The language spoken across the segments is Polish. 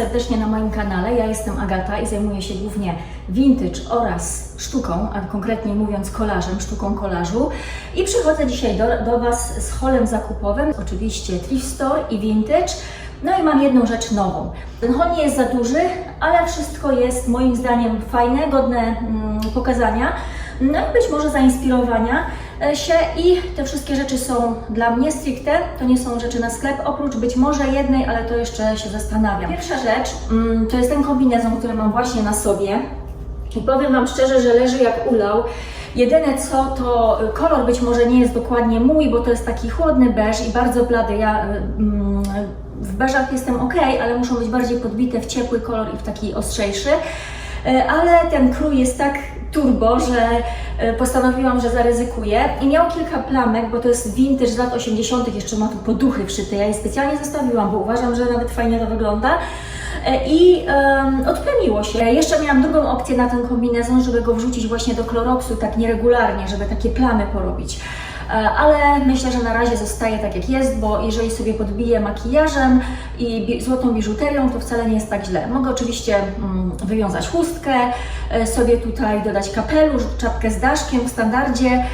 Serdecznie na moim kanale. Ja jestem Agata i zajmuję się głównie vintage oraz sztuką, a konkretnie mówiąc kolażem, sztuką kolażu. I przychodzę dzisiaj do, do Was z holem zakupowym, oczywiście thrift store i vintage. No i mam jedną rzecz nową. Ten hol nie jest za duży, ale wszystko jest moim zdaniem fajne, godne mm, pokazania. No i być może zainspirowania się i te wszystkie rzeczy są dla mnie stricte, to nie są rzeczy na sklep, oprócz być może jednej, ale to jeszcze się zastanawiam. Pierwsza rzecz mm, to jest ten kombinezon, który mam właśnie na sobie i powiem Wam szczerze, że leży jak ulał. Jedyne co to y, kolor być może nie jest dokładnie mój, bo to jest taki chłodny beż i bardzo blady. Ja y, mm, w beżach jestem ok, ale muszą być bardziej podbite w ciepły kolor i w taki ostrzejszy. E, ale ten krój jest tak turbo, że e, postanowiłam, że zaryzykuję. I miał kilka plamek, bo to jest vintage z lat 80., jeszcze ma tu poduchy wszyte. Ja je specjalnie zostawiłam, bo uważam, że nawet fajnie to wygląda. E, I um, odplemiło się. Jeszcze miałam drugą opcję na ten kombinezon, żeby go wrzucić właśnie do Cloroxu tak nieregularnie, żeby takie plamy porobić. E, ale myślę, że na razie zostaje tak jak jest, bo jeżeli sobie podbiję makijażem i złotą biżuterią, to wcale nie jest tak źle. Mogę oczywiście mm, wywiązać chustkę, e, sobie tutaj dodać kapelusz, czapkę z daszkiem w standardzie,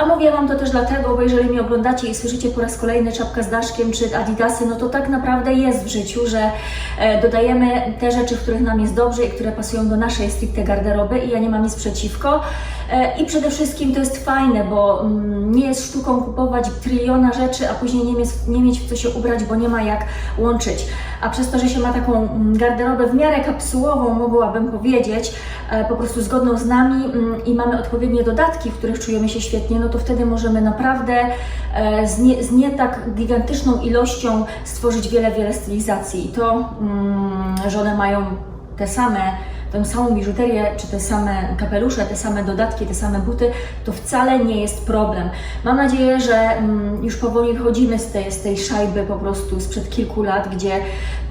a mówię Wam to też dlatego, bo jeżeli mnie oglądacie i słyszycie po raz kolejny czapka z daszkiem czy adidasy, no to tak naprawdę jest w życiu, że e, dodajemy te rzeczy, w których nam jest dobrze i które pasują do naszej stricte garderoby i ja nie mam nic przeciwko. E, I przede wszystkim to jest fajne, bo mm, nie jest sztuką kupować tryliona rzeczy, a później nie mieć, nie mieć w co się ubrać, bo nie ma jak łączyć. A przez to, że się ma taką mm, garderobę w miarę kapsułową, mogłabym powiedzieć, e, po prostu zgodną z nami mm, i mamy odpowiednie dodatki, w których czujemy się świetnie, no to wtedy możemy naprawdę e, z nie, z nie tak gigantyczną ilością stworzyć wiele, wiele stylizacji. I to, mm, że one mają te same tę samą biżuterię, czy te same kapelusze, te same dodatki, te same buty, to wcale nie jest problem. Mam nadzieję, że mm, już powoli wychodzimy z tej, z tej szajby po prostu sprzed kilku lat, gdzie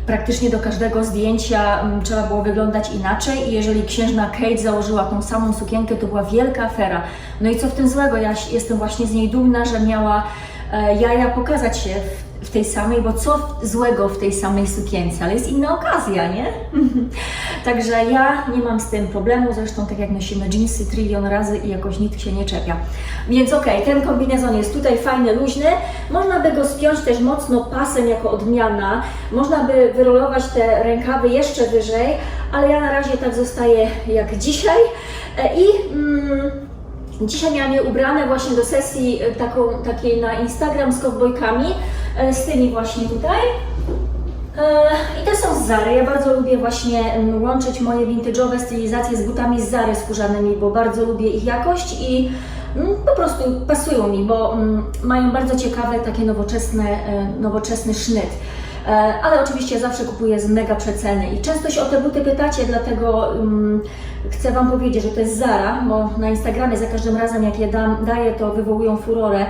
praktycznie do każdego zdjęcia mm, trzeba było wyglądać inaczej i jeżeli księżna Kate założyła tą samą sukienkę, to była wielka afera. No i co w tym złego? Ja jestem właśnie z niej dumna, że miała e, jaja pokazać się w w tej samej, bo co złego w tej samej sukience, ale jest inna okazja, nie? Także ja nie mam z tym problemu, zresztą tak jak nosimy jeansy trylion razy i jakoś nikt się nie czepia. Więc okej, okay, ten kombinezon jest tutaj fajny, luźny, można by go spiąć też mocno pasem jako odmiana, można by wyrolować te rękawy jeszcze wyżej, ale ja na razie tak zostaję jak dzisiaj. E, i... Mm, Dzisiaj miałam je ubrane właśnie do sesji e, taką, takiej na Instagram z kowbojkami, z tymi właśnie tutaj. E, I te są z Zary. Ja bardzo lubię właśnie łączyć moje vintage'owe stylizacje z butami z Zary skórzanymi, bo bardzo lubię ich jakość i mm, po prostu pasują mi, bo mm, mają bardzo ciekawe, takie nowoczesne, nowoczesny sznyt. Ale oczywiście zawsze kupuję z mega przeceny i często się o te buty pytacie, dlatego um, chcę Wam powiedzieć, że to jest Zara, bo na Instagramie za każdym razem jak je dam, daję, to wywołują furorę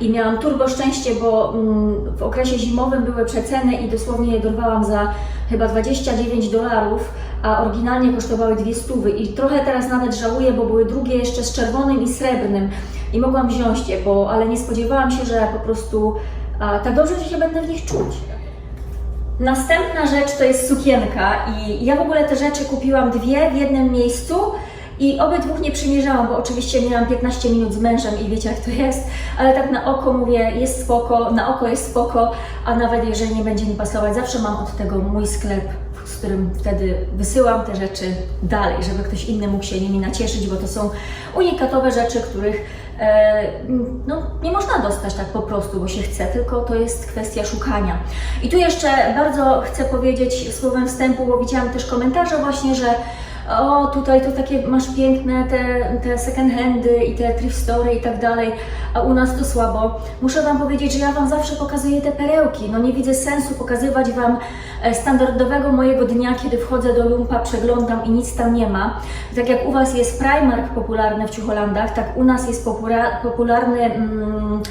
i miałam turbo szczęście, bo um, w okresie zimowym były przeceny i dosłownie je dorwałam za chyba 29 dolarów, a oryginalnie kosztowały dwie stówy i trochę teraz nawet żałuję, bo były drugie jeszcze z czerwonym i srebrnym i mogłam wziąć je, bo, ale nie spodziewałam się, że po prostu a, tak dobrze się będę w nich czuć. Następna rzecz to jest sukienka i ja w ogóle te rzeczy kupiłam dwie w jednym miejscu i obydwóch nie przymierzałam, bo oczywiście miałam 15 minut z mężem i wiecie jak to jest, ale tak na oko mówię, jest spoko, na oko jest spoko, a nawet jeżeli nie będzie mi pasować, zawsze mam od tego mój sklep, z którym wtedy wysyłam te rzeczy dalej, żeby ktoś inny mógł się nimi nacieszyć, bo to są unikatowe rzeczy, których no, nie można dostać tak po prostu, bo się chce, tylko to jest kwestia szukania. I tu jeszcze bardzo chcę powiedzieć słowem wstępu, bo widziałam też komentarze właśnie, że o tutaj to takie masz piękne te, te second handy i te thrift store i tak dalej, a u nas to słabo. Muszę Wam powiedzieć, że ja Wam zawsze pokazuję te perełki. No nie widzę sensu pokazywać Wam e, standardowego mojego dnia, kiedy wchodzę do lumpa, przeglądam i nic tam nie ma. Tak jak u Was jest Primark popularny w Ciucholandach, tak u nas jest popularny... Mm,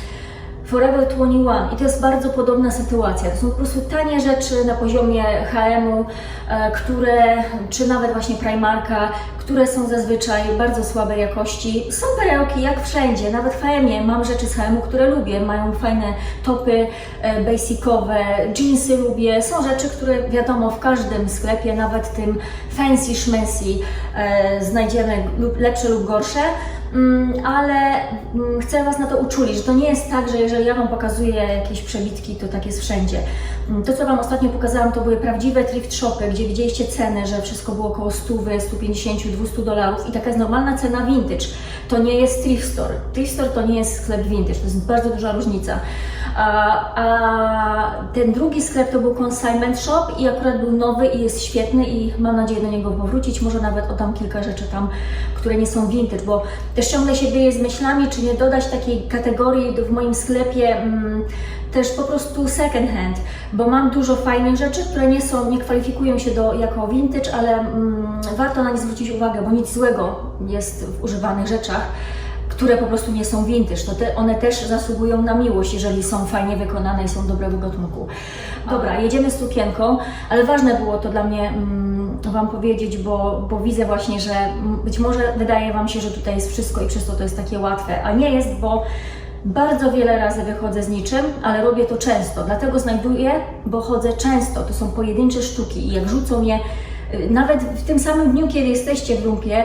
Forever 21 i to jest bardzo podobna sytuacja. To są po prostu tanie rzeczy na poziomie H&M-u, e, które, czy nawet właśnie Primarka, które są zazwyczaj bardzo słabej jakości. Są perełki jak wszędzie, nawet w H&M-ie mam rzeczy z H&M-u, które lubię, mają fajne topy e, basicowe, jeansy lubię, są rzeczy, które wiadomo w każdym sklepie, nawet tym fancy szmensy e, znajdziemy lepsze lub gorsze. Mm, ale mm, chcę Was na to uczulić, że to nie jest tak, że jeżeli ja Wam pokazuję jakieś przebitki, to tak jest wszędzie. To, co Wam ostatnio pokazałam, to były prawdziwe thrift shopy, gdzie widzieliście ceny, że wszystko było około 100, 150, 200 dolarów i taka jest normalna cena vintage. To nie jest thrift store. Thrift store to nie jest sklep vintage, to jest bardzo duża różnica. A, a ten drugi sklep to był consignment shop i akurat był nowy i jest świetny i mam nadzieję do niego powrócić. Może nawet oddam kilka rzeczy tam, które nie są vintage, bo też ciągle się wieje z myślami, czy nie dodać takiej kategorii w moim sklepie mm, też po prostu second hand, bo mam dużo fajnych rzeczy, które nie są, nie kwalifikują się do jako vintage, ale mm, warto na nie zwrócić uwagę, bo nic złego jest w używanych rzeczach które po prostu nie są vintage, to te, one też zasługują na miłość, jeżeli są fajnie wykonane i są dobrego gatunku. Dobra, jedziemy z sukienką, ale ważne było to dla mnie mm, Wam powiedzieć, bo, bo widzę właśnie, że być może wydaje Wam się, że tutaj jest wszystko i przez to to jest takie łatwe, a nie jest, bo bardzo wiele razy wychodzę z niczym, ale robię to często, dlatego znajduję, bo chodzę często, to są pojedyncze sztuki i jak rzucą je, y, nawet w tym samym dniu, kiedy jesteście w lumpie,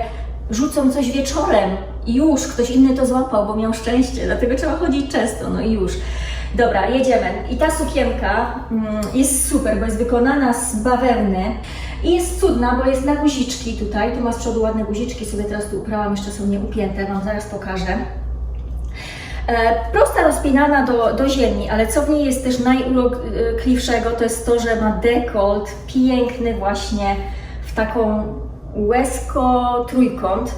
rzucą coś wieczorem i już ktoś inny to złapał, bo miał szczęście, dlatego trzeba chodzić często, no i już. Dobra, jedziemy. I ta sukienka mm, jest super, bo jest wykonana z bawełny i jest cudna, bo jest na guziczki tutaj. Tu ma z przodu ładne guziczki, sobie teraz tu uprałam, jeszcze są nieupięte, Wam zaraz pokażę. E, prosta rozpinana do, do ziemi, ale co w niej jest też najurokliwszego, to jest to, że ma dekolt piękny właśnie w taką łezko trójkąt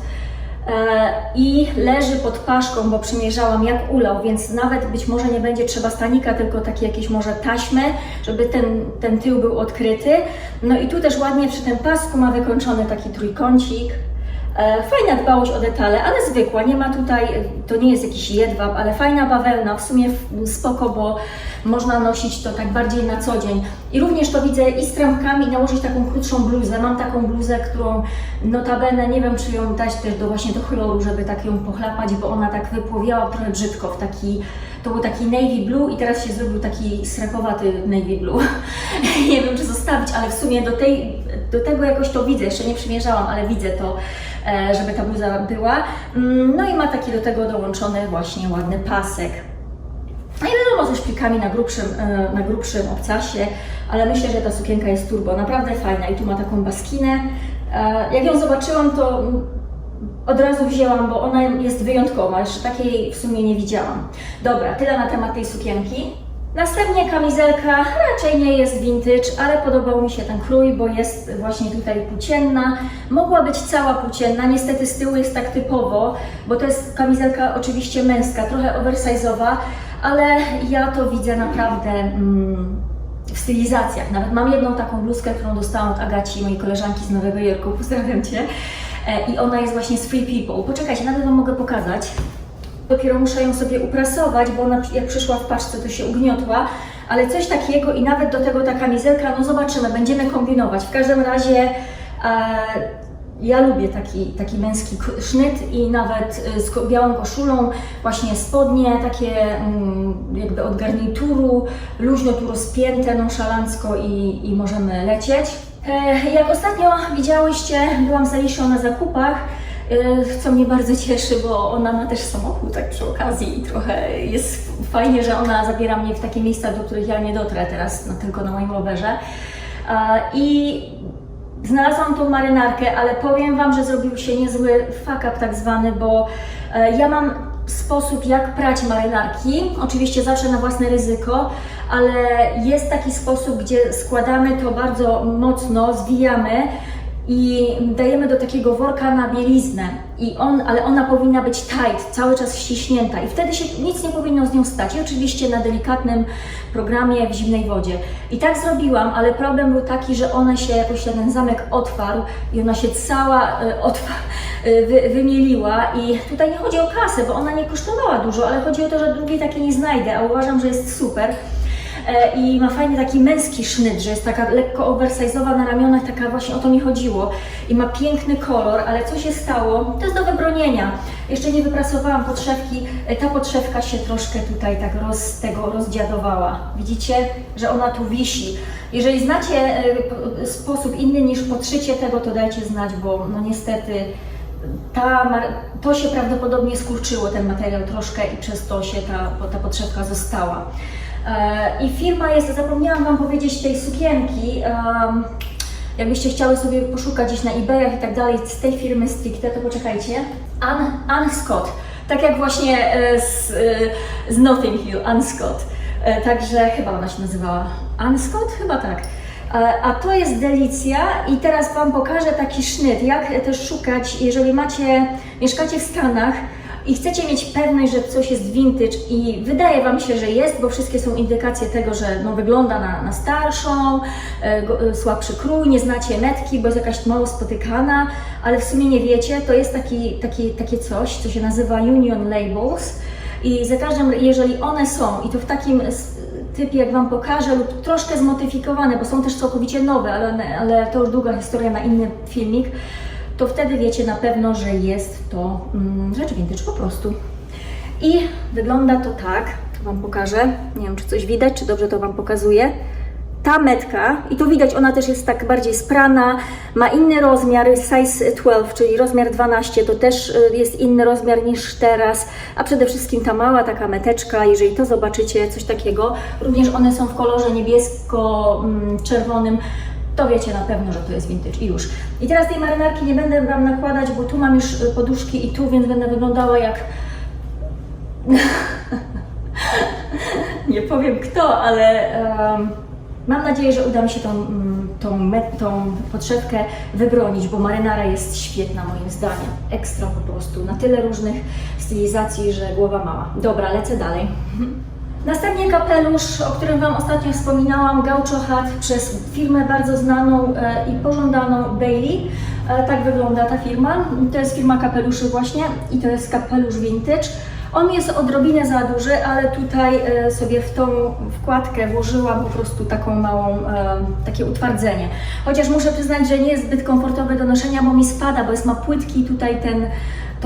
e, i leży pod paszką, bo przymierzałam jak ulał, więc nawet być może nie będzie trzeba stanika, tylko takie jakieś może taśmy, żeby ten, ten tył był odkryty. No i tu też ładnie przy tym pasku ma wykończony taki trójkącik. E, Fajna dbałość o detale, ale zwykła, nie ma tutaj, to nie jest jakiś jedwab, ale fajna bawełna, w sumie spoko, bo można nosić to tak bardziej na co dzień. I również to widzę i z trampkami, nałożyć taką krótszą bluzę. Mam taką bluzę, którą notabene, nie wiem czy ją dać też do właśnie do chloru, żeby tak ją pochlapać, bo ona tak wypłowiała trochę brzydko w taki, to był taki navy blue i teraz się zrobił taki srepowaty navy blue. nie wiem czy zostawić, ale w sumie do, tej, do tego jakoś to widzę, jeszcze nie przymierzałam, ale widzę to, e, żeby ta bluza była. Mm, No i ma taki do tego dołączony właśnie ładny pasek. No i wiadomo, ze szpilkami na grubszym, e, na grubszym obcasie, ale myślę, że ta sukienka jest turbo, naprawdę fajna i tu ma taką baskinę. E, Jak ją zobaczyłam, to od razu wzięłam, bo ona jest wyjątkowa, jeszcze takiej w sumie nie widziałam. Dobra, tyle na temat tej sukienki. Następnie kamizelka raczej nie jest vintage, ale podobał mi się ten krój, bo jest właśnie tutaj płócienna. Mogła być cała płócienna, niestety z tyłu jest tak typowo, bo to jest kamizelka oczywiście męska, trochę oversize'owa, ale ja to widzę naprawdę mm, w stylizacjach. Nawet mam jedną taką bluzkę, którą dostałam od Agaci, mojej koleżanki z Nowego Jorku, pozdrawiam Cię. E, I ona jest właśnie z Free People. Poczekajcie, nawet Wam mogę pokazać. Dopiero muszę ją sobie uprasować, bo ona jak przyszła w paczce, to się ugniotła. Ale coś takiego i nawet do tego ta kamizelka, no zobaczymy, będziemy kombinować. W każdym razie e, ja lubię taki, taki męski sznyt i nawet y, z białą koszulą, właśnie spodnie takie mm, jakby od garnituru, luźno tu rozpięte, nonszalancko i, i możemy lecieć. E, Jak ostatnio widziałyście, byłam z na zakupach, e, co mnie bardzo cieszy, bo ona ma też samochód tak przy okazji i trochę jest fajnie, że ona zabiera mnie w takie miejsca, do których ja nie dotrę teraz, no, tylko na moim rowerze. I Znalazłam tą marynarkę, ale powiem Wam, że zrobił się niezły fuck up tak zwany, bo e, ja mam sposób jak prać marynarki, oczywiście zawsze na własne ryzyko, ale jest taki sposób, gdzie składamy to bardzo mocno, zwijamy i dajemy do takiego worka na bieliznę. I on, ale ona powinna być tight, cały czas ściśnięta i wtedy się nic nie powinno z nią stać. I oczywiście na delikatnym programie w zimnej wodzie. I tak zrobiłam, ale problem był taki, że ona się, jakoś ten zamek otwarł i ona się cała otwa, e, wy, wymieliła i tutaj nie chodzi o kasę, bo ona nie kosztowała dużo, ale chodzi o to, że drugiej takiej nie znajdę, a uważam, że jest super. E, i ma fajny taki męski sznyt, że jest taka lekko oversize'owa na ramionach, taka właśnie o to mi chodziło. I ma piękny kolor, ale co się stało? To jest do wybronienia. Jeszcze nie wyprasowałam podszewki, E, ta podszewka się troszkę tutaj tak roz, tego rozdziadowała. Widzicie, że ona tu wisi. Jeżeli znacie e, sposób inny niż podszycie tego, to dajcie znać, bo no niestety ta, to się prawdopodobnie skurczyło, ten materiał troszkę i przez to się ta, ta podszewka została. E, I firma jest, zapomniałam Wam powiedzieć tej sukienki, jakbyście chciały sobie poszukać gdzieś na eBayach i tak dalej z tej firmy stricte, to poczekajcie. Ann, Ann Scott, tak jak właśnie e, z, e, z Notting Hill, Ann Scott. Także chyba ona się nazywała Ann Scott? Chyba tak. A to jest Delicja i teraz Wam pokażę taki sznyt, jak też szukać, jeżeli macie, mieszkacie w Stanach i chcecie mieć pewność, że coś jest vintage i wydaje Wam się, że jest, bo wszystkie są indykacje tego, że no, wygląda na, na starszą, e, e, słabszy krój, nie znacie metki, bo jest jakaś mało spotykana, ale w sumie nie wiecie, to jest taki, taki, takie coś, co się nazywa Union Labels. I za każdym, jeżeli one są i to w takim typie, jak Wam pokażę, lub troszkę zmodyfikowane, bo są też całkowicie nowe, ale, ale to już długa historia na inny filmik, to wtedy wiecie na pewno, że jest to mm, rzecz vintage po prostu. I wygląda to tak, to Wam pokażę, nie wiem czy coś widać, czy dobrze to Wam pokazuję. Ta metka, i to widać, ona też jest tak bardziej sprana, ma inny rozmiar, size 12, czyli rozmiar 12, to też y, jest inny rozmiar niż teraz, a przede wszystkim ta mała taka meteczka, jeżeli to zobaczycie, coś takiego, również one są w kolorze niebiesko-czerwonym, to wiecie na pewno, że to jest vintage i już. I teraz tej marynarki nie będę Wam nakładać, bo tu mam już y, poduszki i tu, więc będę wyglądała jak nie powiem kto, ale em, mam nadzieję, że uda mi się tą, mm, tą, tą podszewkę wybronić, bo marynara jest świetna moim zdaniem. Ekstra po prostu, na tyle różnych stylizacji, że głowa mała. Dobra, lecę dalej. Następnie kapelusz, o którym Wam ostatnio wspominałam, Gaucho Hat przez firmę bardzo znaną e, i pożądaną Bailey. E, tak wygląda ta firma. To jest firma kapeluszy właśnie i to jest kapelusz vintage. On jest odrobinę za duży, ale tutaj e, sobie w tą wkładkę włożyłam po prostu taką małą, takie utwardzenie. Chociaż muszę przyznać, że nie jest zbyt komfortowy do noszenia, bo mi spada, bo jest ma płytki tutaj ten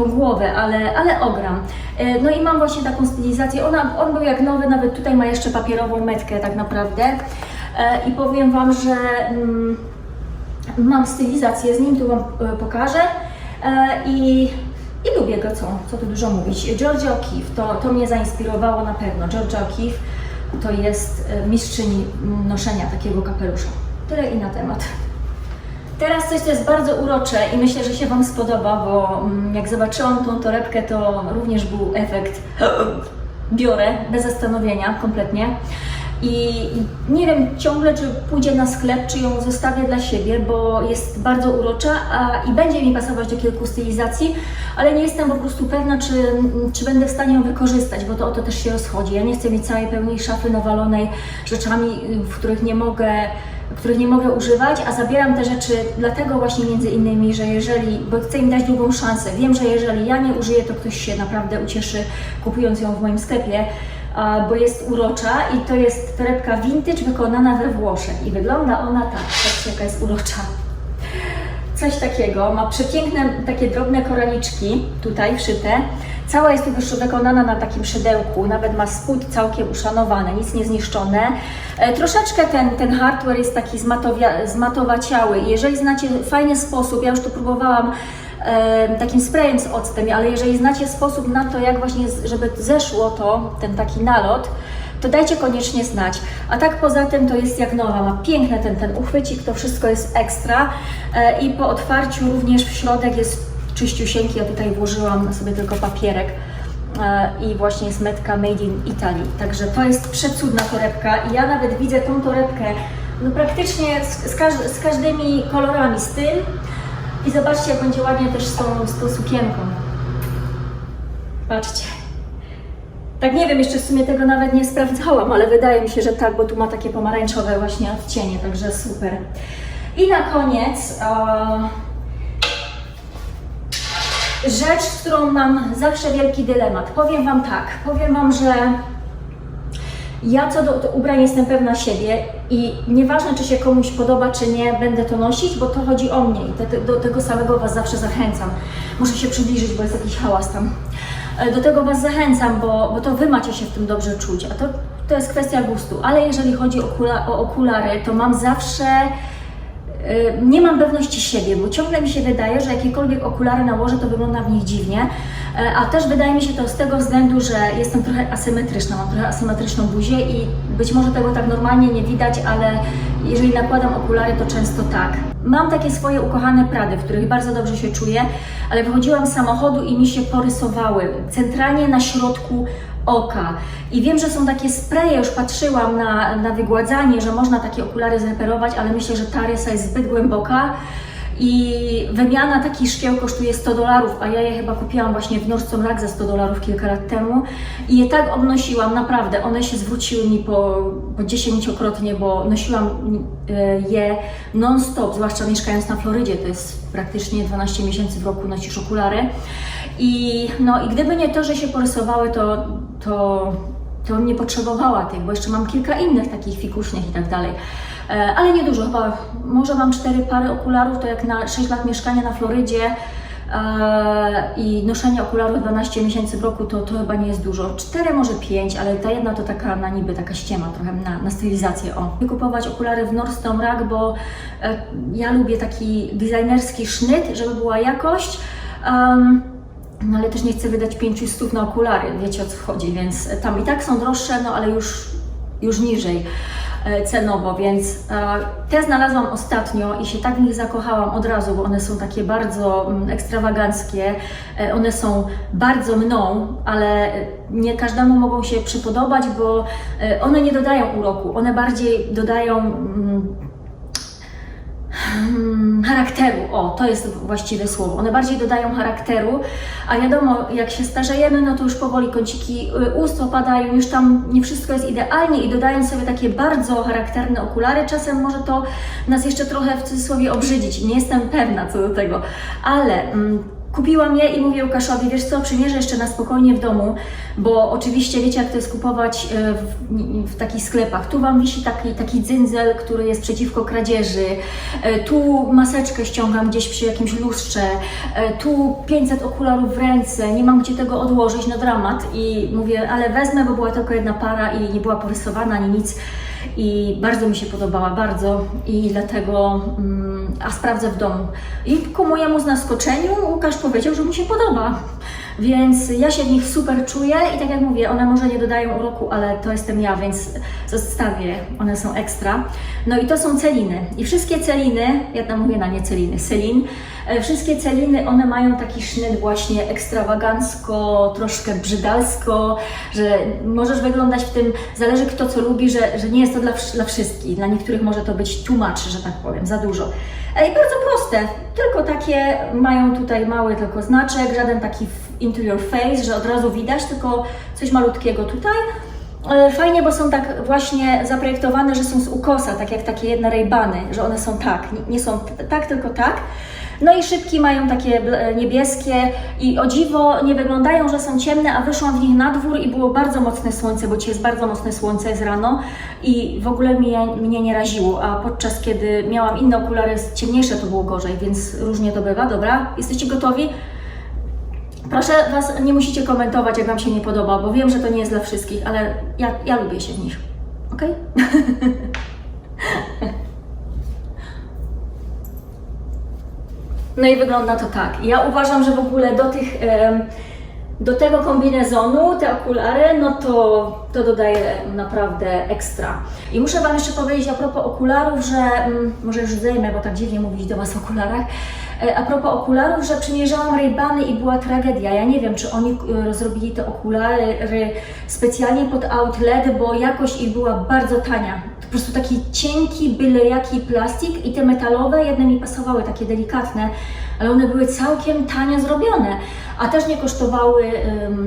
tą głowę, ale, ale ogram. E, No i mam właśnie taką stylizację. Ona, on był jak nowy, nawet tutaj ma jeszcze papierową metkę tak naprawdę. E, I powiem Wam, że mm, mam stylizację z nim, tu Wam e, pokażę. I, I lubię go, co, co tu dużo mówić. Georgia O'Keeffe, to, to mnie zainspirowało na pewno. Georgia O'Keeffe to jest mistrzyni noszenia takiego kapelusza. Tyle i na temat. Teraz coś, co jest bardzo urocze i myślę, że się Wam spodoba, bo mm, jak zobaczyłam tą torebkę, to również był efekt biorę bez zastanowienia kompletnie. I nie wiem ciągle, czy pójdzie na sklep, czy ją zostawię dla siebie, bo jest bardzo urocza a, i będzie mi pasować do kilku stylizacji, ale nie jestem po prostu pewna, czy, czy będę w stanie ją wykorzystać, bo to o to też się rozchodzi. Ja nie chcę mieć całej pełnej szafy nawalonej rzeczami, w których nie mogę których nie mogę używać, a zabieram te rzeczy dlatego właśnie między innymi, że jeżeli, bo chcę im dać drugą szansę, wiem, że jeżeli ja nie użyję, to ktoś się naprawdę ucieszy kupując ją w moim sklepie, bo jest urocza i to jest torebka vintage wykonana we Włoszech i wygląda ona tak, patrzcie jaka jest urocza. Coś takiego, ma przepiękne takie drobne koraliczki tutaj wszyte. Cała jest tu już wykonana na takim szydełku, nawet ma spód całkiem uszanowany, nic nie zniszczone. E, troszeczkę ten, ten hardware jest taki zmatowia, zmatowaciały jeżeli znacie fajny sposób, ja już tu próbowałam e, takim sprayem z octem, ale jeżeli znacie sposób na to, jak właśnie, żeby zeszło to, ten taki nalot, to dajcie koniecznie znać. A tak poza tym to jest jak nowa, ma piękny ten, ten uchwycik, to wszystko jest ekstra e, i po otwarciu również w środek jest czyściusieńki, ja tutaj włożyłam sobie tylko papierek e, i właśnie jest metka Made in Italy, także to jest przecudna torebka i ja nawet widzę tą torebkę no praktycznie z, z, każ- z każdymi kolorami, z tym i zobaczcie jak będzie ładnie też z tą, z tą sukienką. Patrzcie. Tak nie wiem, jeszcze w sumie tego nawet nie sprawdzałam, ale wydaje mi się, że tak, bo tu ma takie pomarańczowe właśnie odcienie, także super. I na koniec rzecz, z którą mam zawsze wielki dylemat. Powiem Wam tak, powiem Wam, że ja co do, do ubrań jestem pewna siebie i nieważne, czy się komuś podoba, czy nie, będę to nosić, bo to chodzi o mnie i te, do tego samego Was zawsze zachęcam. Muszę się przybliżyć, bo jest jakiś hałas tam. E, Do tego Was zachęcam, bo, bo to Wy macie się w tym dobrze czuć, a to, to jest kwestia gustu. Ale jeżeli chodzi o, o okulary, to mam zawsze nie mam pewności siebie, bo ciągle mi się wydaje, że jakiekolwiek okulary nałożę, to wygląda w nich dziwnie. E, A też wydaje mi się to z tego względu, że jestem trochę asymetryczna, mam trochę asymetryczną buzię i być może tego tak normalnie nie widać, ale jeżeli nakładam okulary, to często tak. Mam takie swoje ukochane Prady, w których bardzo dobrze się czuję, ale wychodziłam z samochodu i mi się porysowały centralnie na środku oka. I wiem, że są takie spreje, już patrzyłam na, na wygładzanie, że można takie okulary zreperować, ale myślę, że ta rysa jest zbyt głęboka. I wymiana takich szkieł kosztuje 100 dolarów, a ja je chyba kupiłam właśnie w Nordstrom Rack za 100 dolarów kilka lat temu. I je tak obnosiłam, naprawdę, one się zwróciły mi po, po dziesięciokrotnie, bo nosiłam e, je non-stop, zwłaszcza mieszkając na Florydzie, to jest praktycznie 12 miesięcy w roku nosisz okulary i no i gdyby nie to, że się porysowały, to, to, to nie potrzebowała tych, bo jeszcze mam kilka innych takich fikusznych i tak dalej. E, Ale nie dużo, chyba może mam cztery pary okularów, to jak na 6 lat mieszkania na Florydzie e, i noszenie okularów 12 miesięcy w roku, to, to chyba nie jest dużo. Cztery, może pięć, ale ta jedna to taka na niby taka ściema, trochę na, na stylizację. O. Kupować okulary w Nordstrom Rack, bo e, ja lubię taki designerski sznyt, żeby była jakość. Em, no ale też nie chcę wydać 500 stów na okulary, wiecie o co chodzi, więc tam i tak są droższe, no ale już, już niżej e, cenowo, więc e, te znalazłam ostatnio i się tak w nich zakochałam od razu, bo one są takie bardzo mm, ekstrawaganckie, e, one są bardzo mną, ale nie każdemu mogą się przypodobać, bo e, one nie dodają uroku, one bardziej dodają mm, Hmm, charakteru. O, to jest właściwe słowo. One bardziej dodają charakteru, a wiadomo, jak się starzejemy, no to już powoli kąciki y, ust opadają, już tam nie wszystko jest idealnie i dodając sobie takie bardzo charakterne okulary, czasem może to nas jeszcze trochę w cudzysłowie obrzydzić. Nie jestem pewna co do tego, ale. Mm, Kupiłam je i mówię Łukaszowi, wiesz co, przymierzę jeszcze na spokojnie w domu, bo oczywiście wiecie, jak to jest kupować e, w, w takich sklepach. Tu Wam wisi taki, taki dzyndzel, który jest przeciwko kradzieży, e, tu maseczkę ściągam gdzieś przy jakimś lustrze, e, tu 500 okularów w ręce, nie mam gdzie tego odłożyć, no dramat. I mówię, ale wezmę, bo była tylko jedna para i nie była porysowana ani nic. I bardzo mi się podobała, bardzo i dlatego, mm, a sprawdzę w domu. I ku mojemu zaskoczeniu Łukasz powiedział, że mu się podoba. Więc ja się w nich super czuję i tak jak mówię, one może nie dodają uroku, ale to jestem ja, więc zostawię, one są ekstra. No i to są celiny. I wszystkie celiny, ja tam mówię na nie celiny, celin, wszystkie celiny, one mają taki sznyt właśnie ekstrawagancko, troszkę brzydalsko, że możesz wyglądać w tym, zależy kto co lubi, że, że nie jest to dla, dla wszystkich. Dla niektórych może to być much, że tak powiem, za dużo. E, I bardzo proste, tylko takie mają tutaj mały tylko znaczek, żaden taki into your face, że od razu widać, tylko coś malutkiego tutaj. E, Fajnie, bo są tak właśnie zaprojektowane, że są z ukosa, tak jak takie jedne rejbany, że one są tak, nie- są tak, tylko tak. No i szybki mają takie bl- niebieskie i o dziwo nie wyglądają, że są ciemne, a wyszłam w nich na dwór i było bardzo mocne słońce, bo dzisiaj jest bardzo mocne słońce, jest rano i w ogóle mnie, mnie nie raziło, a podczas kiedy miałam inne okulary ciemniejsze, to było gorzej, więc różnie to bywa. Dobra, jesteście gotowi? Proszę Was, nie musicie komentować, jak Wam się nie podoba, bo wiem, że to nie jest dla wszystkich, ale ja, ja lubię się w nich. Ok? No i wygląda to tak. Ja uważam, że w ogóle do tych, do tego kombinezonu, te okulary, no to to dodaje naprawdę ekstra. I muszę Wam jeszcze powiedzieć a propos okularów, że mm, może już zdejmę, bo tak dziwnie mówić do Was o okularach. E, A propos okularów, że przymierzałam Ray-Bany i była tragedia. Ja nie wiem, czy oni e, zrobili te okulary specjalnie pod outlet, bo jakość ich była bardzo tania. Po prostu taki cienki, byle jaki plastik i te metalowe, jedne mi pasowały, takie delikatne, ale one były całkiem tanio zrobione, a też nie kosztowały,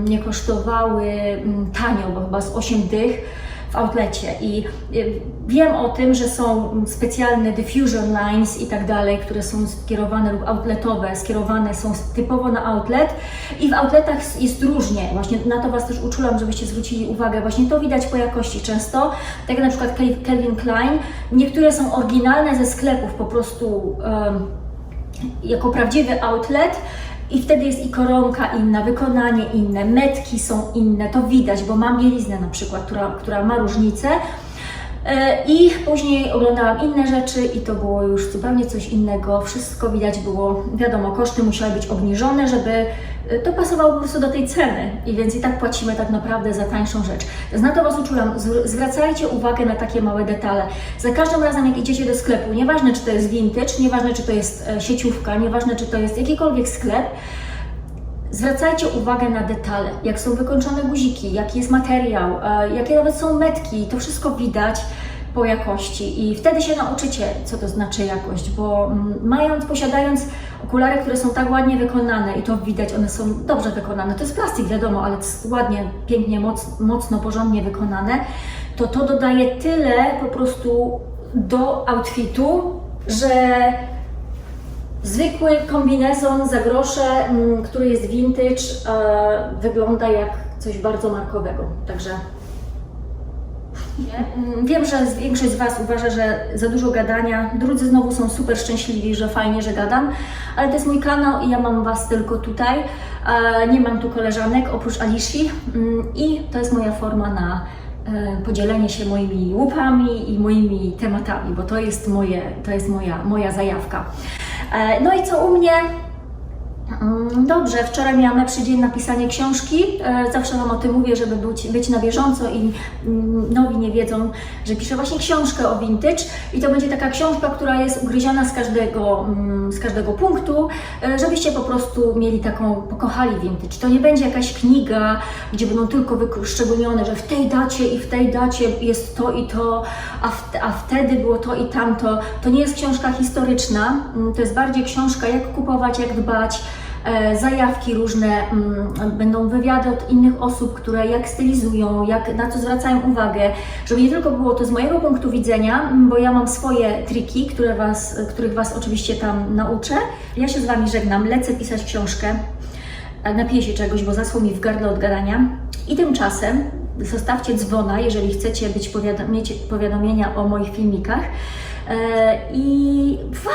nie kosztowały tanio, bo chyba z 8 dych w outlecie i y, wiem o tym, że są specjalne diffusion lines i tak dalej, które są skierowane lub outletowe, skierowane są typowo na outlet i w outletach jest różnie. Właśnie na to Was też uczulam, żebyście zwrócili uwagę. Właśnie to widać po jakości często, tak jak na przykład Calvin Klein. Niektóre są oryginalne ze sklepów po prostu em, jako prawdziwy outlet, i wtedy jest i koronka inna, wykonanie inne, metki są inne, to widać, bo mam bieliznę na przykład, która, która ma różnicę. E, I później oglądałam inne rzeczy i to było już zupełnie coś innego. Wszystko widać było, wiadomo, koszty musiały być obniżone, żeby e, to pasowało po prostu do tej ceny. I więc i tak płacimy tak naprawdę za tańszą rzecz. Więc na to Was uczulam, zw- zwracajcie uwagę na takie małe detale. Za każdym razem, jak idziecie do sklepu, nieważne czy to jest vintage, nieważne czy to jest e, sieciówka, nieważne czy to jest jakikolwiek sklep, Zwracajcie uwagę na detale, jak są wykończone guziki, jaki jest materiał, e, jakie nawet są metki, to wszystko widać po jakości i wtedy się nauczycie, co to znaczy jakość, bo mm, mając, posiadając okulary, które są tak ładnie wykonane i to widać, one są dobrze wykonane, to jest plastik wiadomo, ale ładnie, pięknie, moc, mocno, porządnie wykonane, to to dodaje tyle po prostu do outfitu, że Zwykły kombinezon za grosze, mm, który jest vintage, e, wygląda jak coś bardzo markowego. Także Mm, wiem, że większość z Was uważa, że za dużo gadania. Drudzy znowu są super szczęśliwi, że fajnie, że gadam, ale to jest mój kanał i ja mam Was tylko tutaj. E, Nie mam tu koleżanek oprócz Alishi Mm, i to jest moja forma na e, podzielenie się moimi łupami i moimi tematami, bo to jest, moje, to jest moja, moja zajawka. E, No i co u mnie? Mm, Dobrze, wczoraj miałam lepszy dzień na pisanie książki. E, Zawsze Wam o tym mówię, żeby być, być na bieżąco i mm, nowi nie wiedzą, że piszę właśnie książkę o vintage i to będzie taka książka, która jest ugryziona z każdego, mm, z każdego punktu, e, żebyście po prostu mieli taką, pokochali vintage. To nie będzie jakaś kniga, gdzie będą tylko wyszczególnione, że w tej dacie i w tej dacie jest to i to, a, w, a wtedy było to i tamto. To nie jest książka historyczna, to jest bardziej książka jak kupować, jak dbać, zajawki różne, mm, będą wywiady od innych osób, które jak stylizują, jak, na co zwracają uwagę, żeby nie tylko było to z mojego punktu widzenia, mm, bo ja mam swoje triki, które was, których Was oczywiście tam nauczę. Ja się z Wami żegnam, lecę pisać książkę, a napiję się czegoś, bo zaschło mi w gardle od gadania. I tymczasem zostawcie dzwona, jeżeli chcecie być powiadom- mieć powiadomienia o moich filmikach. E, I wa,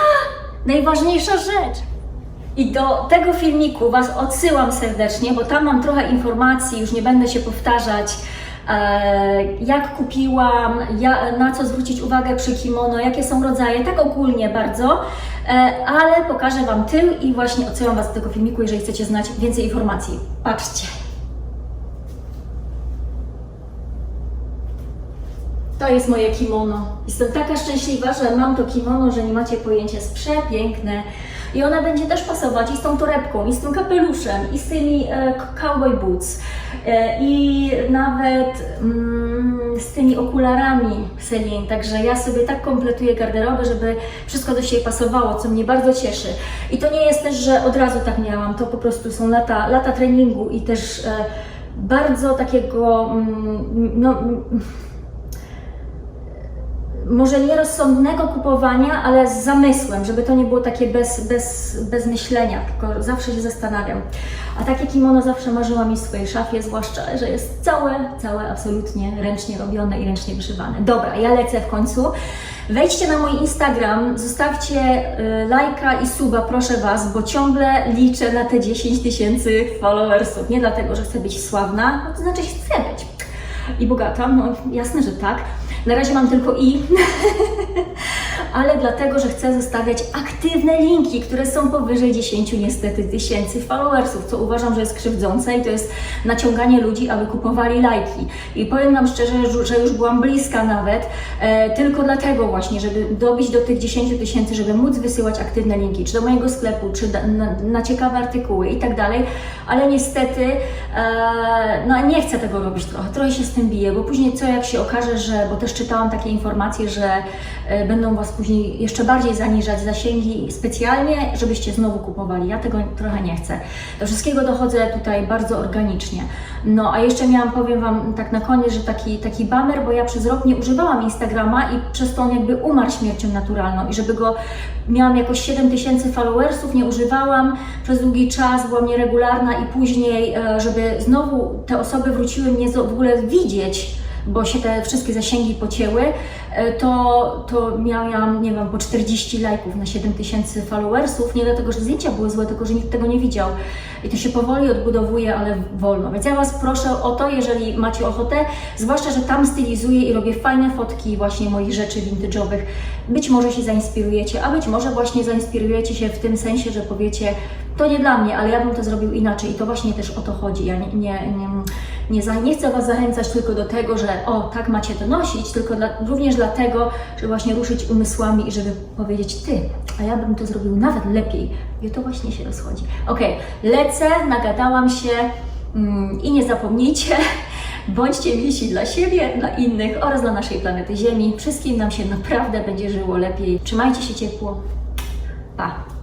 najważniejsza rzecz. I do tego filmiku Was odsyłam serdecznie, bo tam mam trochę informacji, już nie będę się powtarzać, e, jak kupiłam, na co zwrócić uwagę przy kimono, jakie są rodzaje, tak ogólnie bardzo, e, ale pokażę Wam tył i właśnie odsyłam Was do tego filmiku, jeżeli chcecie znać więcej informacji. Patrzcie. To jest moje kimono. Jestem taka szczęśliwa, że mam to kimono, że nie macie pojęcia, jest przepiękne. I ona będzie też pasować i z tą torebką, i z tym kapeluszem, i z tymi e, cowboy boots, e, i nawet mm, z tymi okularami Celine. Także ja sobie tak kompletuję garderobę, żeby wszystko do siebie pasowało, co mnie bardzo cieszy. I to nie jest też, że od razu tak miałam, to po prostu są lata, lata treningu i też e, bardzo takiego, mm, no, mm, może nie rozsądnego kupowania, ale z zamysłem, żeby to nie było takie bez, bez, bez myślenia, tylko zawsze się zastanawiam. A takie kimono zawsze marzyłam mieć w swojej szafie, zwłaszcza, że jest całe, całe absolutnie ręcznie robione i ręcznie wyszywane. Dobra, ja lecę w końcu. Wejdźcie na mój Instagram, zostawcie y, lajka i suba, proszę Was, bo ciągle liczę na te 10 tysięcy followersów. Nie dlatego, że chcę być sławna, to znaczy chcę być i bogata, no jasne, że tak. Na razie mam tylko i, ale dlatego, że chcę zostawiać aktywne linki, które są powyżej 10 niestety tysięcy followersów, co uważam, że jest krzywdzące i to jest naciąganie ludzi, aby kupowali lajki. I powiem Wam szczerze, że- już byłam bliska nawet, e, tylko dlatego właśnie, żeby dobić do tych 10 tysięcy, żeby móc wysyłać aktywne linki, czy do mojego sklepu, czy da, na, na ciekawe artykuły i tak dalej, ale niestety e, no nie chcę tego robić trochę, trochę się z tym biję, bo później co jak się okaże, że, bo też czytałam takie informacje, że e, będą Was później jeszcze bardziej zaniżać zasięgi specjalnie, żebyście znowu kupowali. Ja tego trochę nie chcę. Do wszystkiego dochodzę tutaj bardzo organicznie. No a jeszcze miałam, powiem Wam tak na koniec, że taki, taki bamer, bo ja przez rok nie używałam Instagrama i przez to on jakby umarł śmiercią naturalną i żeby go, miałam jakoś 7 tysięcy followersów, nie używałam przez długi czas, byłam nieregularna i później, e, żeby znowu te osoby wróciły mnie w ogóle widzieć, bo się te wszystkie zasięgi pocięły, e, to, to miałam, nie wiem, po 40 lajków na 7 tysięcy followersów, nie dlatego, że zdjęcia były złe, tylko, że nikt tego nie widział. I to się powoli odbudowuje, ale wolno. Więc ja Was proszę o to, jeżeli macie ochotę, zwłaszcza, że tam stylizuję i robię fajne fotki właśnie moich rzeczy vintage'owych. Być może się zainspirujecie, a być może właśnie zainspirujecie się w tym sensie, że powiecie, to nie dla mnie, ale ja bym to zrobił inaczej i to właśnie też o to chodzi. Ja nie, nie, nie, nie, za, nie chcę Was zachęcać tylko do tego, że o, tak macie to nosić, tylko dla, również dlatego, żeby właśnie ruszyć umysłami i żeby powiedzieć Ty, a ja bym to zrobił nawet lepiej. I to właśnie się rozchodzi. Okej, lecę, nagadałam się mm, i nie zapomnijcie, bądźcie misi dla siebie, dla innych oraz dla naszej planety Ziemi. Wszystkim nam się naprawdę będzie żyło lepiej. Trzymajcie się ciepło. Pa!